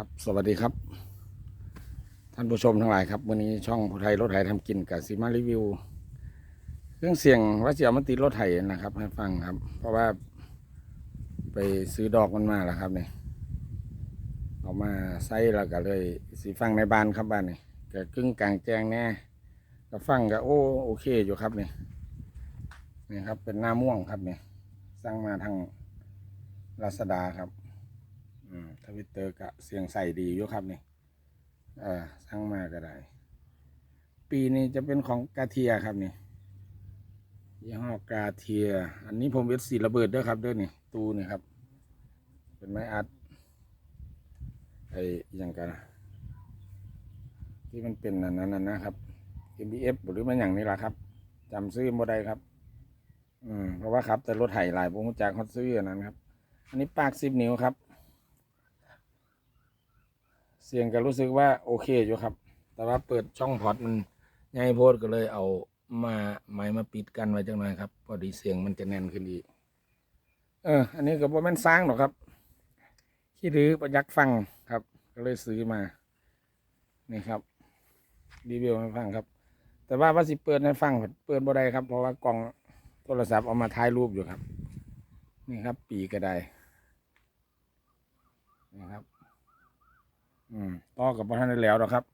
ครับสวัสดีครับ ท่านผู้ชมทั้งหลายครับ วันนี้ช่องผู้ไทยรถไถทำกินกับซีมารีวิว เครื่องเสียงว่าจะเอามติดรถไถนะครับ ให้ฟังครับ เพราะว่า ไปซื้อดอกมันมาแล้วครับเนี่ยเอามาใส่แล้วก็เลยสีฟังในบ้านครับบ้านนี่ก็กึ่งกลางแจ้งแน่ก็ฟังก็โอ้โอเคอยู่ครับเนี่ยนี่ครับเป็นหน้าม่วงครับเนี่ยสั่งมาทางลาซาดาครับ ทวิตเตอร์ก็เสียงใส่ดีอยู่ครับนี่เออสร้างมาก็ได้ ปีนี้จะเป็นของกาเทียครับนี่ยี่ห้อกาเทีย อันนี้ผมเวทสีระเบิดด้วยครับเด้วยนี่ ตูนี่ครับ เป็นไม้อัดไอ้อย่างกันที่มันเป็นอันนั้นนะครับ MBF หรือมันอย่างนี้ล่ะครับจำซื้อบ่ได้ครับ อืมเพราะว่าครับ แต่รถไถหลายผมรู้จากเขาซื้ออันนั้นครับ อันนี้ปากสิบนิ้วครับ เสียงก็รู้สึกว่าโอเคอยู่ครับ แต่ว่าเปิดช่องพอร์ตมันใหญ่โพดก็เลยเอามาไม้มาปิดกันไว้จังหน่อยครับ พอดีเสียงมันจะแน่นขึ้นอีก เออ อันนี้ก็บ่แม่นสร้างหรอกครับขี้รื้อประยักษ์ฟังครับ ก็เลยซื้อมา นี่ครับรีวิวให้ฟังครับ แต่ว่าว่าสิเปิดให้ฟังเปิดบ่ได้ครับ เพราะว่ากล่องโทรศัพท์เอามาถ่ายรูปอยู่ครับ นี่ครับ ปีก็ไดนี่ครับ อืมต่อกับพระท่านได้แล้วหรอกครับ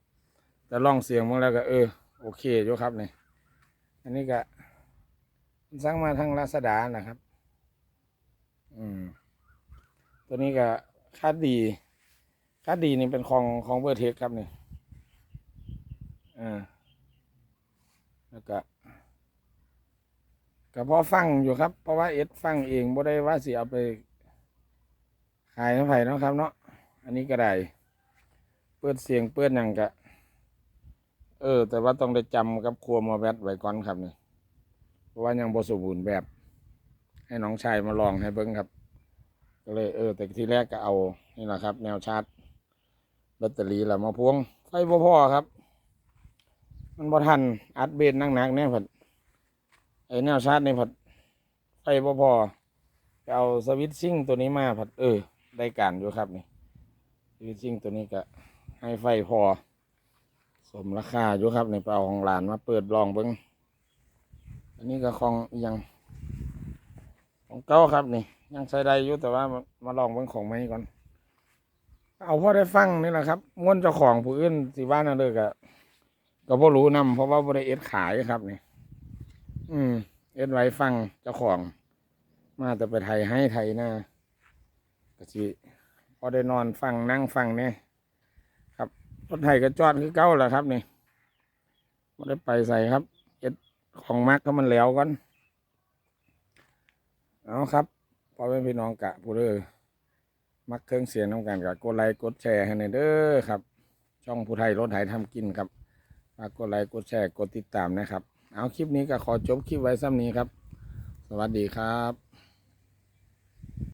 แต่ล่องเสียงมึงแล้วก็เออโอเคอยู่ครับนี่อันนี้ก็มันสร้างมาทางลาซาดานะครับ อืม ตัวนี้ก็คาดดีคาดดีนี่เป็นของของเบอร์เทคครับนี่อ่าแล้วก็ก็พอฟังอยู่ครับ เพราะว่าเอสฟังเองบ่ได้ว่าสิเอาไปขายเท่าไหร่นะครับเนาะอันนี้ก็ได้ เปิดเสียงเปิดหยังกะ เออ แต่ว่าต้องได้จำกับครัวมาแวดไว้ก่อนครับนี่เพราะว่ายังบสมบูรณ์แบบ ให้น้องชายมาลองให้เบิ้งครับ ก็เลยเออ แต่ทีแรกก็เอานี่แหละครับ แนวชาร์จแบตเตอรี่ละมาพวงไฟบ่พอครับ มันบ่ทันอัดเบนหนักเนี่ยผัดไอแนวชาร์จนี่ผัดไฟบ่พอไปเอาสวิตช์ซิ่งตัวนี้มาผัดเออ ได้การอยู่ครับนี่สวิตช์ซิ่งตัวนี้ก็ ให้ไฟพอ สมราคาอยู่ครับในเปเอาของหลานมาเปิดลองเบิ้งอันนี้ก็ของอยังของเก้าครับนี่ ยังใช้ได้อยู่แต่ว่ามาลองเบิ้งของใหม่ก่อน เอาพอได้ฟังนี่แหละครับม้วนเจ้าของผู้อื่นสิว่านั่นเลยก็ก็บ่รู้นำเพราะว่าบ่ได้เอ็ดขายครับนี่ อืม เอ็ดไว้ฟังเจ้าของ มาแต่ไปไทยให้ไทยหน้าก็สิพอได้นอนฟังนั่งฟังเนี่ย รถไถก็จอดคือเก้าแหละครับนี่ไม่ได้ไปใส่ครับเอ็ดของมักก็มันแล้วก่อนเอาครับพอเป็นพี่น้องกะผู้เด้อมักเครื่องเสียงน้ำกันกะกดไลค์กดแชร์ให้ในอยเด้อครับ ช่องผู้ไทยรถไถทำกินครับฝากกดไลค์กดแชร์กดติดตามนะครับ เอาคลิปนี้ก็ขอจบคลิปไว้ซ้ำนี้ครับ สวัสดีครับ